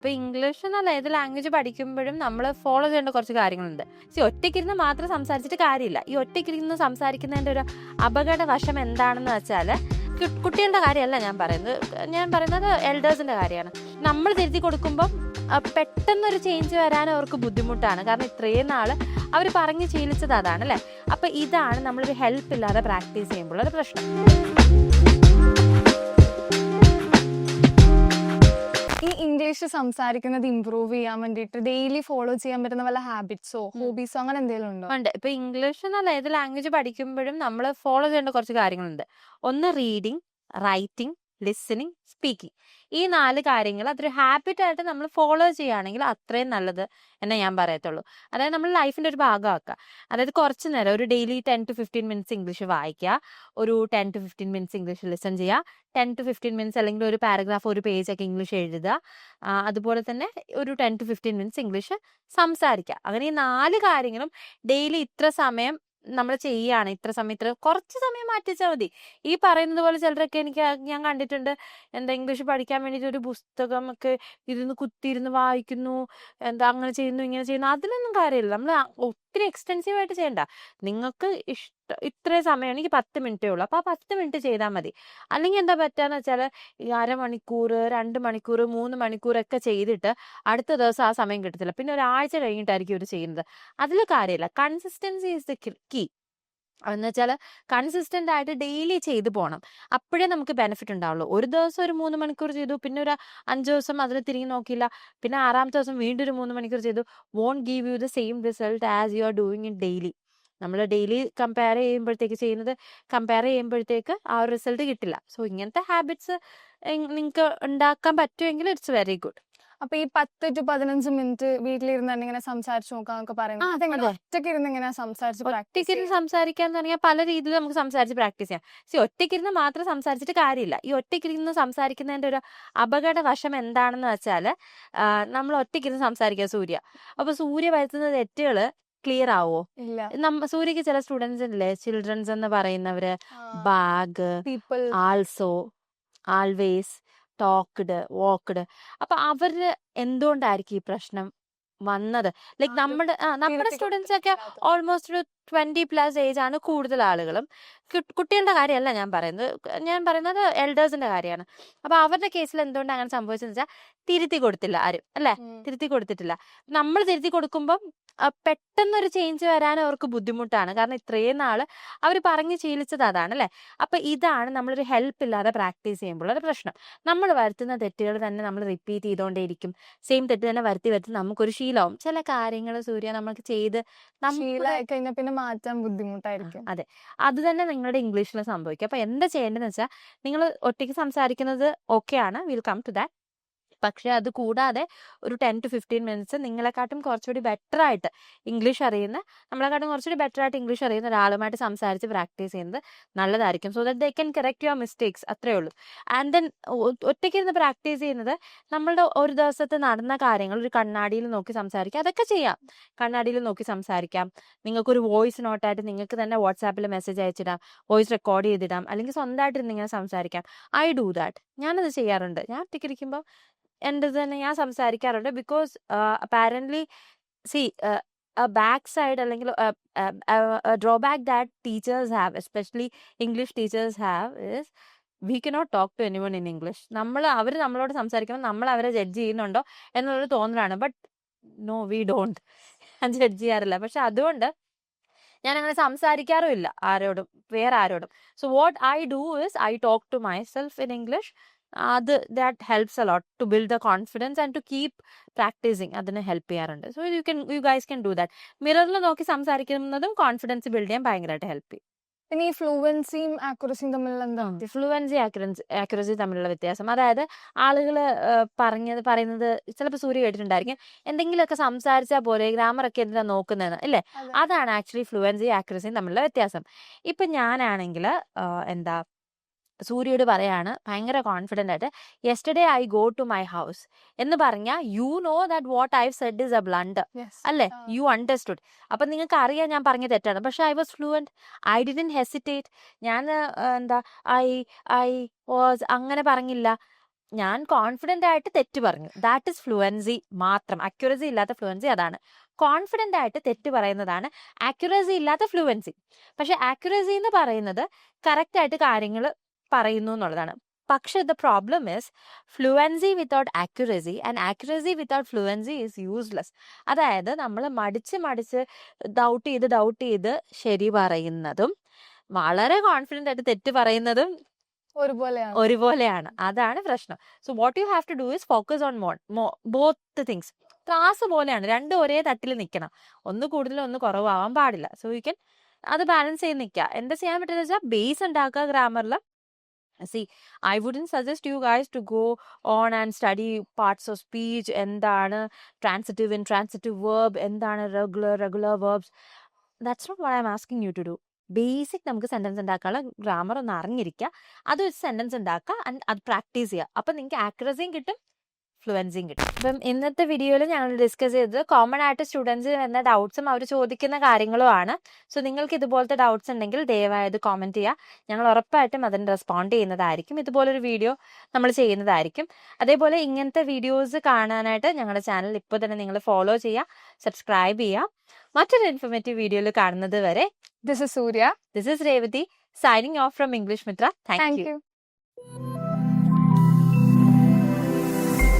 ഇപ്പൊ ഇംഗ്ലീഷ് എന്നല്ല ഏത് ലാംഗ്വേജ് പഠിക്കുമ്പോഴും നമ്മൾ ഫോളോ ചെയ്യേണ്ട കുറച്ച് കാര്യങ്ങളുണ്ട്. സി ഒറ്റയ്ക്കിരുന്ന് മാത്രം സംസാരിച്ചിട്ട് കാര്യമില്ല. ഈ ഒറ്റയ്ക്കിരുന്ന് സംസാരിക്കുന്നതിന്റെ ഒരു അപകട വശം എന്താണെന്ന് വെച്ചാൽ കുട്ടികളുടെ കാര്യമല്ല ഞാൻ പറയുന്നത്. ഞാൻ പറയുന്നത് എൽഡേഴ്സിന്റെ കാര്യമാണ്. നമ്മൾ തിരുത്തി കൊടുക്കുമ്പം പെട്ടെന്നൊരു ചേഞ്ച് വരാൻ അവർക്ക് ബുദ്ധിമുട്ടാണ്. കാരണം ഇത്രയും നാൾ അവർ പറഞ്ഞ് ശീലിച്ചത് അതാണ് അല്ലേ? അപ്പോൾ ഇതാണ് നമ്മളൊരു ഹെൽപ്പ് ഇല്ലാതെ പ്രാക്ടീസ് ചെയ്യുമ്പോൾ ഒരു പ്രശ്നം. ഇംഗ്ലീഷ് സംസാരിക്കുന്നത് ഇമ്പ്രൂവ് ചെയ്യാൻ വേണ്ടിയിട്ട് ഡെയിലി ഫോളോ ചെയ്യാൻ പറ്റുന്ന വല്ല ഹാബിറ്റ്സോ ഹോബീസോ അങ്ങനെ എന്തെങ്കിലും ഉണ്ടോ? ഉണ്ട്. ഇപ്പൊ ഇംഗ്ലീഷ് എന്നല്ല ഏത് ലാംഗ്വേജ് പഠിക്കുമ്പോഴും നമ്മൾ ഫോളോ ചെയ്യേണ്ട കുറച്ച് കാര്യങ്ങളുണ്ട്. ഒന്ന് റീഡിങ് റൈറ്റിംഗ് ലിസണിങ് സ്പീക്കിംഗ് ഈ നാല് കാര്യങ്ങൾ അതൊരു ഹാബിറ്റ് ആയിട്ട് നമ്മൾ ഫോളോ ചെയ്യുകയാണെങ്കിൽ അത്രയും നല്ലത് എന്നെ ഞാൻ പറയത്തുള്ളൂ. അതായത് നമ്മൾ ലൈഫിന്റെ ഒരു ഭാഗമാക്കുക. അതായത് കുറച്ച് നേരം ഒരു daily ten to fifteen minutes English വായിക്കുക. ഒരു ten to fifteen minutes English listen ചെയ്യുക. ടെൻ ടു ഫിഫ്റ്റീൻ മിനിറ്റ്സ് അല്ലെങ്കിൽ ഒരു പാരഗ്രാഫ് ഒരു പേജ് ഒക്കെ ഇംഗ്ലീഷ് എഴുതുക. അതുപോലെ തന്നെ ഒരു ten to fifteen minutes English സംസാരിക്കുക. അങ്ങനെ ഈ നാല് കാര്യങ്ങളും ഡെയിലി ഇത്ര സമയം നമ്മൾ ചെയ്യുകയാണ് ഇത്ര സമയം ഇത്ര കുറച്ച് സമയം മാറ്റിച്ചാൽ മതി. ഈ പറയുന്നത് പോലെ ചിലരൊക്കെ എനിക്ക് ഞാൻ കണ്ടിട്ടുണ്ട്. എന്താ ഇംഗ്ലീഷ് പഠിക്കാൻ വേണ്ടിയിട്ട് ഒരു പുസ്തകം ഒക്കെ ഇരുന്ന് കുത്തിയിരുന്ന് വായിക്കുന്നു. എന്താ അങ്ങനെ ചെയ്യുന്നു ഇങ്ങനെ ചെയ്യുന്നു. അതിലൊന്നും കാര്യമില്ല. നമ്മൾ ഒത്തിരി എക്സ്റ്റെൻസീവ് ആയിട്ട് ചെയ്യണ്ട. നിങ്ങൾക്ക് ഇഷ്ട ഇത്രയും സമയം എനിക്ക് പത്ത് മിനിറ്റേ ഉള്ളൂ. അപ്പോൾ ആ പത്ത് മിനിറ്റ് ചെയ്താൽ മതി. അല്ലെങ്കിൽ എന്താ പറ്റാന്ന് വെച്ചാൽ ഈ അരമണിക്കൂർ രണ്ട് മണിക്കൂർ മൂന്ന് മണിക്കൂറൊക്കെ ചെയ്തിട്ട് അടുത്ത ദിവസം ആ സമയം കിട്ടത്തില്ല. പിന്നെ ഒരാഴ്ച കഴിഞ്ഞിട്ടായിരിക്കും ഇവർ ചെയ്യുന്നത്. അതിൽ കാര്യമില്ല. കൺസിസ്റ്റൻസി ഈസ് ദ കീ എന്ന് വെച്ചാൽ കൺസിസ്റ്റന്റ് ആയിട്ട് ഡെയിലി ചെയ്തു പോകണം അപ്പോഴേ നമുക്ക് ബെനിഫിറ്റ് ഉണ്ടാവുള്ളൂ. ഒരു ദിവസം ഒരു മൂന്ന് മണിക്കൂർ ചെയ്തു പിന്നെ ഒരു അഞ്ച് ദിവസം അതിൽ തിരിഞ്ഞു നോക്കിയില്ല പിന്നെ ആറാമത്തെ ദിവസം വീണ്ടും ഒരു മൂന്ന് മണിക്കൂർ ചെയ്തു won't give you the same result as you are doing in daily നമ്മൾ ഡെയിലി കമ്പയർ ചെയ്യുമ്പോഴത്തേക്ക് ചെയ്യുന്നത് കമ്പയർ ചെയ്യുമ്പോഴത്തേക്ക് ആ ഒരു റിസൾട്ട് കിട്ടില്ല. സോ ഇങ്ങനത്തെ ഹാബിറ്റ്സ് നിങ്ങൾക്ക് ഉണ്ടാക്കാൻ പറ്റുമെങ്കിൽ ഇറ്റ്സ് വെരി ഗുഡ് അപ്പൊ ഈ പത്ത് ടു പതിനഞ്ച് മിനിറ്റ് വീട്ടിലിരുന്ന് തന്നെ ഇങ്ങനെ സംസാരിച്ചു നോക്കാന്നൊക്കെ പറയുന്നത്. അതെങ്ങനെ അതെ. ഒറ്റയ്ക്ക് ഇരുന്ന് ഇങ്ങനെ സംസാരിച്ച് പ്രാക്ടീസ് ഒറ്റയ്ക്കിരുന്ന് സംസാരിക്കാൻ തുടങ്ങിയാൽ പല രീതിയിൽ നമുക്ക് സംസാരിച്ച് പ്രാക്ടീസ് ചെയ്യാം. സി ഒറ്റയ്ക്കിരുന്ന് മാത്രം സംസാരിച്ചിട്ട് കാര്യമില്ല. ഈ ഒറ്റയ്ക്കിരുന്ന് സംസാരിക്കുന്നതിന്റെ ഒരു അപകട വശം എന്താണെന്ന് വെച്ചാൽ നമ്മൾ ഒറ്റയ്ക്കിരുന്ന് സംസാരിക്കുക സൂര്യ. അപ്പൊ സൂര്യ വരുത്തുന്ന തെറ്റുകൾ ക്ലിയർ ആവോ? ഇല്ല. നമ്മ സൂര്യക്ക് ചില സ്റ്റുഡൻസ് ഇല്ലേ? ചിൽഡ്രൻസ് എന്ന് പറയുന്നവര് bag people also always talked walked അപ്പൊ അവർ എന്തുകൊണ്ടായിരിക്കും ഈ പ്രശ്നം വന്നത്? ലൈക്ക് ഒരു നമ്മുടെ നമ്മുടെ സ്റ്റുഡൻസ് ഒക്കെ ഓൾമോസ്റ്റ് ഒരു ട്വന്റി പ്ലസ് ഏജ് ആണ് കൂടുതൽ ആളുകളും. കുട്ടികളുടെ കാര്യമല്ല ഞാൻ പറയുന്നത്. ഞാൻ പറയുന്നത് എൽഡേഴ്സിന്റെ കാര്യമാണ്. അപ്പൊ അവരുടെ കേസിൽ എന്തുകൊണ്ട് അങ്ങനെ സംഭവിച്ചെന്ന് വെച്ചാൽ തിരുത്തി കൊടുത്തില്ല ആരും അല്ലെ? തിരുത്തി കൊടുത്തിട്ടില്ല. നമ്മൾ തിരുത്തി കൊടുക്കുമ്പം പെട്ടെന്നൊരു ചേഞ്ച് വരാൻ അവർക്ക് ബുദ്ധിമുട്ടാണ്. കാരണം ഇത്രയും നാൾ അവർ പറഞ്ഞ് ശീലിച്ചത് അതാണ് അല്ലെ? അപ്പൊ ഇതാണ് നമ്മളൊരു ഹെൽപ്പ് ഇല്ലാതെ പ്രാക്ടീസ് ചെയ്യുമ്പോൾ ഒരു പ്രശ്നം. നമ്മൾ വരുത്തുന്ന തെറ്റുകൾ തന്നെ നമ്മൾ റിപ്പീറ്റ് ചെയ്തുകൊണ്ടേയിരിക്കും സെയിം തെറ്റ് തന്നെ വരുത്തി വരുത്തി നമുക്കൊരു ശീലമാവും. ചില കാര്യങ്ങൾ സൂര്യ നമ്മൾക്ക് ചെയ്ത് കഴിഞ്ഞാൽ പിന്നെ മാറ്റാൻ ബുദ്ധിമുട്ടായിരിക്കും. അതെ. അത് തന്നെ നിങ്ങളുടെ ഇംഗ്ലീഷിൽ സംഭവിക്കും. അപ്പൊ എന്താ ചെയ്യേണ്ടതെന്ന് വെച്ചാൽ നിങ്ങൾ ഒറ്റയ്ക്ക് സംസാരിക്കുന്നത് ഓക്കെയാണ് വിൽ കം ടു ദാറ്റ് പക്ഷെ അത് കൂടാതെ ഒരു ടെൻ ടു ഫിഫ്റ്റീൻ മിനിറ്റ്സ് നിങ്ങളെക്കാട്ടും കുറച്ചുകൂടി ബെറ്റർ ആയിട്ട് ഇംഗ്ലീഷ് അറിയുന്ന നമ്മളെക്കാട്ടും കുറച്ചുകൂടി ബെറ്റർ ആയിട്ട് ഇംഗ്ലീഷ് അറിയുന്ന ഒരാളുമായിട്ട് സംസാരിച്ച് പ്രാക്ടീസ് ചെയ്യുന്നത് നല്ലതായിരിക്കും. So that they can correct your mistakes അത്രേ ഉള്ളൂ. ആൻഡ് ദെൻ ഒറ്റയ്ക്ക് ഇരുന്ന് പ്രാക്ടീസ് ചെയ്യുന്നത് നമ്മളുടെ ഒരു ദിവസത്തെ നടന്ന കാര്യങ്ങൾ ഒരു കണ്ണാടിയിൽ നോക്കി സംസാരിക്കുക അതൊക്കെ ചെയ്യാം. കണ്ണാടിയിൽ നോക്കി സംസാരിക്കാം. നിങ്ങൾക്കൊരു വോയിസ് നോട്ടായിട്ട് നിങ്ങൾക്ക് തന്നെ വാട്സാപ്പിൽ മെസ്സേജ് അയച്ചിടാം. വോയിസ് റെക്കോർഡ് ചെയ്തിടാം. അല്ലെങ്കിൽ സ്വന്തമായിട്ട് ഇരുന്ന് ഇങ്ങനെ സംസാരിക്കാം. ഐ ഡു ദാറ്റ് ഞാനത് ചെയ്യാറുണ്ട്. ഞാൻ ഒറ്റയ്ക്കിരിക്കുമ്പോൾ എന്റെ തന്നെ ഞാൻ സംസാരിക്കാറുണ്ട്. Because apparently see back side അല്ലെങ്കിൽ draw drawback that teachers have especially English teachers have is we cannot talk to anyone in English. നമ്മൾ അവർ നമ്മളോട് സംസാരിക്കുമ്പോൾ നമ്മൾ അവരെ ജഡ്ജ് ചെയ്യുന്നുണ്ടോ? എന്നുള്ളൊരു തോന്നലാണ്. But no we don't. ഞാൻ ജഡ്ജ് ചെയ്യാറില്ല. പക്ഷെ അതുകൊണ്ട് ഞാൻ അങ്ങനെ സംസാരിക്കാറുമില്ല ആരോടും വേറെ ആരോടും. So what I do is I talk to my self in English അത് that helps a lot to build the confidence and to keep practicing അതിന് ഹെൽപ്പ് ചെയ്യാറുണ്ട്. So you can you guys can do that മിററിൽ നോക്കി സംസാരിക്കുന്നതും confidence build ചെയ്യാൻ ഭയങ്കരമായിട്ട് help ചെയ്യും. പിന്നെ ഈ ഫ്ലുവൻസിയും ആക്യുറസിയും തമ്മിലുള്ള എന്താ ഫ്ലുവൻസി ആക്യുറൻസി ആക്യുറസി തമ്മിലുള്ള വ്യത്യാസം. അതായത് ആളുകൾ പറഞ്ഞത് പറയുന്നത് ചിലപ്പോൾ സൂര്യ കേട്ടിട്ടുണ്ടായിരിക്കും. എന്തെങ്കിലുമൊക്കെ സംസാരിച്ചാൽ പോലെ ഗ്രാമർ ഒക്കെ എന്തിനാ നോക്കുന്നതെന്ന് അല്ലേ അതെ. അതാണ് ആക്ച്വലി ഫ്ലുവൻസി ആക്യുറസിയും തമ്മിലുള്ള വ്യത്യാസം. ഇപ്പൊ ഞാനാണെങ്കിൽ എന്താ സൂര്യയോട് പറയാണ് ഭയങ്കര കോൺഫിഡന്റ് ആയിട്ട് yesterday I go to my house എന്ന് പറഞ്ഞാൽ you know that what I said is a blunt അല്ലേ? യു അണ്ടർസ്റ്റുഡ് അപ്പം നിങ്ങൾക്ക് അറിയാം ഞാൻ പറഞ്ഞ തെറ്റാണ്. പക്ഷെ I was fluent I didn't hesitate ഞാൻ എന്താ ഐ ഐ വാസ് അങ്ങനെ പറഞ്ഞില്ല. ഞാൻ കോൺഫിഡന്റ് ആയിട്ട് തെറ്റ് പറഞ്ഞു. ദാറ്റ് ഇസ് ഫ്ലുവൻസി മാത്രം. അക്യുറസി ഇല്ലാത്ത ഫ്ലുവൻസി അതാണ്. കോൺഫിഡന്റ് ആയിട്ട് തെറ്റ് പറയുന്നതാണ് ആക്യുറസി ഇല്ലാത്ത ഫ്ലുവൻസി പക്ഷെ ആക്യുറസി എന്ന് പറയുന്നത് കറക്റ്റ് ആയിട്ട് കാര്യങ്ങൾ പറയുന്നു എന്നുള്ളതാണ്. പക്ഷെ the problem is fluency without accuracy and accuracy without fluency is useless അതായത് നമ്മൾ മടിച്ച് മടിച്ച് ഡൗട്ട് ചെയ്ത് ഡൗട്ട് ചെയ്ത് ശരി പറയുന്നതും വളരെ കോൺഫിഡന്റ് ആയിട്ട് തെറ്റ് പറയുന്നതും ഒരുപോലെയാണ്. ഒരുപോലെയാണ്. അതാണ് പ്രശ്നം. So what you have to do is focus on Mon both things class പോലെയാണ്. രണ്ടും ഒരേ തട്ടിൽ നിൽക്കണം ഒന്ന് കൂടുതൽ ഒന്ന് കുറവാവാൻ പാടില്ല. സോ യു ക്യാൻ അത് ബാലൻസ് ചെയ്ത് നിൽക്കുക എന്താ ചെയ്യാൻ പറ്റുന്നത് വെച്ചാൽ ബേസ് ഉണ്ടാക്കുക ഗ്രാമറിൽ see I wouldn't suggest you guys to go on and study parts of speech എന്താണ് ട്രാൻസിറ്റീവ് ഇൻ ട്രാൻസിറ്റീവ് വേർബ് എന്താണ് regular regular verbs that's not what I am asking you to do basic നമുക്ക് sentence ഉണ്ടാക്കാനുള്ള grammar ഒന്ന് അറിഞ്ഞിരിക്കുക. അത് വെച്ച് sentence ഉണ്ടാക്കുക and അത് പ്രാക്ടീസ് ചെയ്യുക. അപ്പം നിങ്ങൾക്ക് ആക്യുറസിയും കിട്ടും. ഫ്ലുവൻസിയും കിട്ടും. അപ്പം ഇന്നത്തെ വീഡിയോയിൽ ഞങ്ങൾ ഡിസ്കസ് ചെയ്തത് കോമൺ ആയിട്ട് സ്റ്റുഡൻസിന് വരുന്ന ഡൗട്ട്സും അവർ ചോദിക്കുന്ന കാര്യങ്ങളും ആണ് സോ നിങ്ങൾക്ക് ഇതുപോലത്തെ ഡൗട്ട്സ് ഉണ്ടെങ്കിൽ ദയവായത് കോമെന്റ് ചെയ്യുക. ഞങ്ങൾ ഉറപ്പായിട്ടും അതിന് റെസ്പോണ്ട് ചെയ്യുന്നതായിരിക്കും. ഇതുപോലൊരു വീഡിയോ നമ്മൾ ചെയ്യുന്നതായിരിക്കും. അതേപോലെ ഇങ്ങനത്തെ വീഡിയോസ് കാണാനായിട്ട് ഞങ്ങളുടെ ചാനൽ ഇപ്പോൾ തന്നെ നിങ്ങൾ ഫോളോ ചെയ്യുക സബ്സ്ക്രൈബ് ചെയ്യുക. മറ്റൊരു ഇൻഫോർമേറ്റീവ് വീഡിയോയിൽ കാണുന്നത് വരെ this is Surya this is Revathi signing off from English Mitra thank you